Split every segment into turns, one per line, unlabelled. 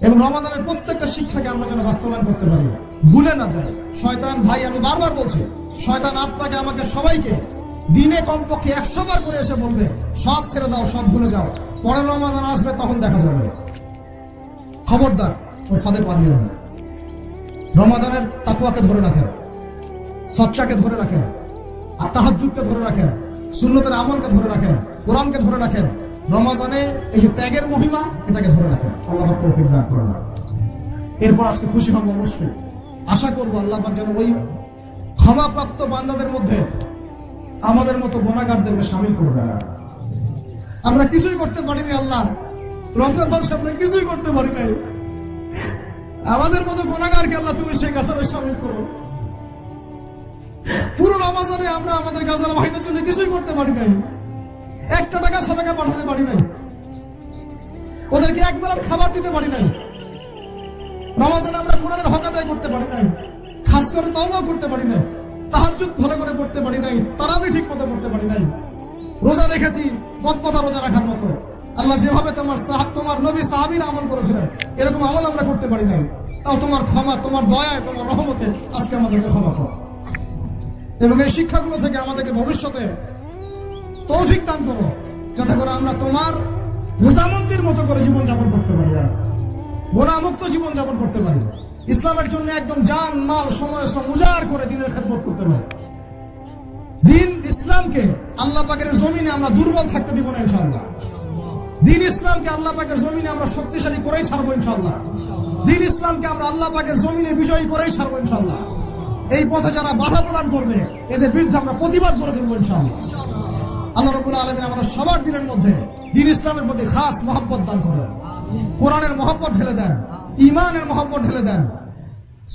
এবং রমাদানের প্রত্যেকটা শিক্ষাকে আমরা যেন বাস্তবায়ন করতে পারি। ভুলে না যাই। শয়তান ভাই, আমি বারবার বলছি, শয়তান আপনাকে, আমাকে সবাইকে দিনে কমপক্ষে একশো বার করে এসে বলবে, সব ছেড়ে দাও, সব ভুলে যাও। পরে রমাদান আসবে, তখন দেখা যাবে। খবরদার ওর ফাঁদে পা দিও না রমাজানের তাকুয়াকে ধরে রাখেন, সৎকাকে ধরে রাখেন, আর তাহাজুদকে ধরে রাখেন, সুন্নতের আমলকে ধরে রাখেন, কোরআনকে ধরে রাখেন রমাজানে এই যে ত্যাগের মহিমা, এটাকে ধরে রাখেন। আল্লাহ তৌফিক দান করেন। এরপর আজকে খুশি হব অবশ্যই। আশা করব আল্লাহ যেন ওই ক্ষমাপ্রাপ্ত বান্দাদের মধ্যে আমাদের মতো গোনাগারদেরকে সামিল করে দেন। আমরা কিছুই করতে পারিনি আল্লাহ। রমজান আমরা কিছুই করতে পারি নাই। আমাদের মতো গোনাগারকে আল্লাহ তুমি সেই কাতারে সামিল করো। পুরো রমাজানে আমরা আমাদের গাজার ভাইদের জন্য কিছুই করতে পারি নাই। একটা টাকা সবাইকে পাঠাতে পারি নাই। ওদেরকে এক বেলার খাবার দিতে পারি নাই। রমাজানে আমরা কোরআনের হক আদায় করতে পারি নাই। খাস করে তওবাও করতে পারি নাই। ভালো করে পড়তে পারি নাই। ঠিক মতো পড়তে পারি নাই। রোজা রেখেছি রোজা রাখার মতো। আল্লাহ যেভাবে তোমার তোমার নবী সাহাবীরা আমল করেছিলেন, এরকম আমল আমরা করতে পারি নাই। তাও তোমার ক্ষমা, তোমার দয়ায় তোমার রহমতে আজকে আমাদেরকে ক্ষমা করো। এবং এই শিক্ষাগুলো থেকে আমাদেরকে ভবিষ্যতে তৌফিক দান করো। যাতে করে আমরা তোমার রেজামন্দির মতো করে জীবনযাপন করতে পারি গোনামুক্ত জীবনযাপন করতে পারি। ইসলামের জন্য একদম জান, মাল, সময়, শ্রম উজাড় করে দিনের খেদমত করতে পারি দিন ইসলামকে আল্লাহ পাকের জমিনে আমরা দুর্বল থাকতে দিব না ইনশাআল্লাহ। দিন ইসলামকে আল্লাহ পাকের জমিনে আমরা শক্তিশালী করেই ছাড়বো ইনশাআল্লাহ। দিন ইসলামকে আমরা আল্লাহ পাকের জমিনে বিজয়ী করেই ছাড়বো ইনশাআল্লাহ। এই পথে যারা বাধা প্রদান করবে, এদের বিরুদ্ধে আমরা প্রতিবাদ করে তুলবো ইনশাআল্লাহ। আল্লাহ রবুল আলমিন আমাদের সবার দিনের মধ্যে দিন ইসলামের প্রতি খাস মহব্বত দান করেন। কোরআনের মহব্বত ঢেলে দেন ইমানের মহব্বত ঢেলে দেন,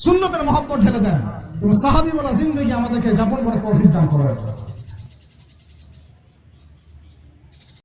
সুন্নতের মহব্বত ঢেলে দেন এবং সাহাবি বলা জিন্দগি আমাদেরকে যাপন করে তৌফিক দান করেন।